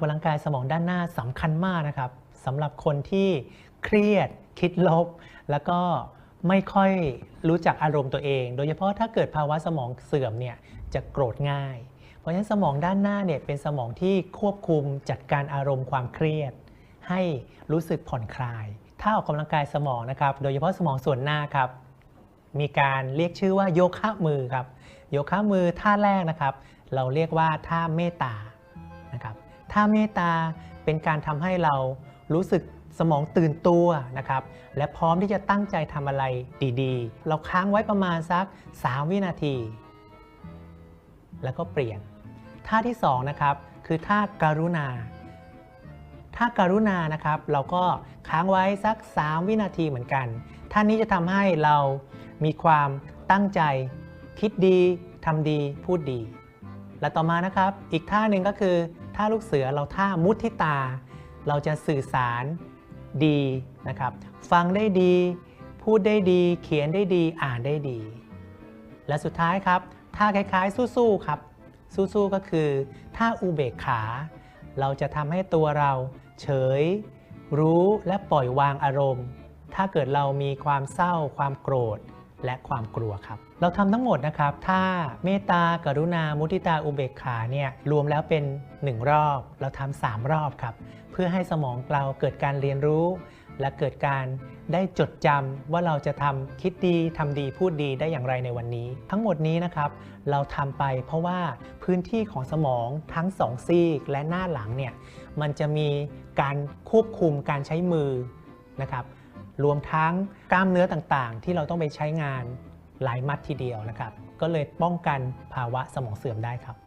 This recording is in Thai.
กำลังกายสมองด้านหน้าสำคัญมากนะครับสำหรับคนที่เครียดคิดลบ แล้วก็ไม่ค่อยรู้จักอารมณ์ตัวเอง โดยเฉพาะถ้าเกิดภาวะสมองเสื่อมเนี่ยจะโกรธง่าย เพราะฉะนั้นสมองด้านหน้าเนี่ยเป็นสมองที่ควบคุมจัดการอารมณ์ความเครียด ให้รู้สึกผ่อนคลาย ถ้าออกกำลังกายสมองนะครับ โดยเฉพาะสมองส่วนหน้าครับ มีการเรียกชื่อว่าโยคะมือครับโยคะมือท่าแรกนะครับ เราเรียกว่าท่าเมตตา นะครับท่าเมตตาเป็นการทำให้เรารู้สึกสมองตื่นตัวนะครับ และพร้อมที่จะตั้งใจทำอะไรดีๆ เราค้างไว้ประมาณสัก 3 วินาที แล้วก็เปลี่ยน ท่าที่2นะครับคือท่าการุณา ท่าการุณานะครับ เราก็ค้างไว้สัก 3 วินาทีเหมือนกัน ท่านี้จะทำให้เรามีความตั้งใจ คิดดีทำดีพูดดี และต่อมานะครับ อีกท่าหนึ่งก็คือท่าลูกเสือเราท่ามุทิตา เราจะสื่อสารดีนะครับ ฟังได้ดี พูดได้ดี เขียนได้ดี อ่านได้ดี และสุดท้ายครับท่าคล้ายๆ สู้ๆครับ สู้ๆก็คือท่าอุเบกขา เราจะทำให้ตัวเราเฉย รู้และปล่อยวางอารมณ์ ถ้าเกิดเรามีความเศร้าความโกรธ และความกลัวครับ เราทำทั้งหมดนะครับ ถ้าเมตตากรุณา มุทิตา อุเบกขาเนี่ยรวมแล้วเป็น 1 รอบ เราทำสามรอบครับ เพื่อให้สมองเราเกิดการเรียนรู้ และเกิดการได้จดจำว่าเราจะทำคิดดีทำดีพูดดีได้อย่างไรในวันนี้ ทั้งหมดนี้นะครับ เราทำไปเพราะว่าพื้นที่ของสมองทั้งสองซีกและหน้าหลังเนี่ยมันจะมีการควบคุมการใช้มือนะครับ รวมทั้งกล้ามเนื้อต่างๆ ที่เราต้องไปใช้งานหลายมัดทีเดียวนะครับ ก็เลยป้องกันภาวะสมองเสื่อมได้ครับ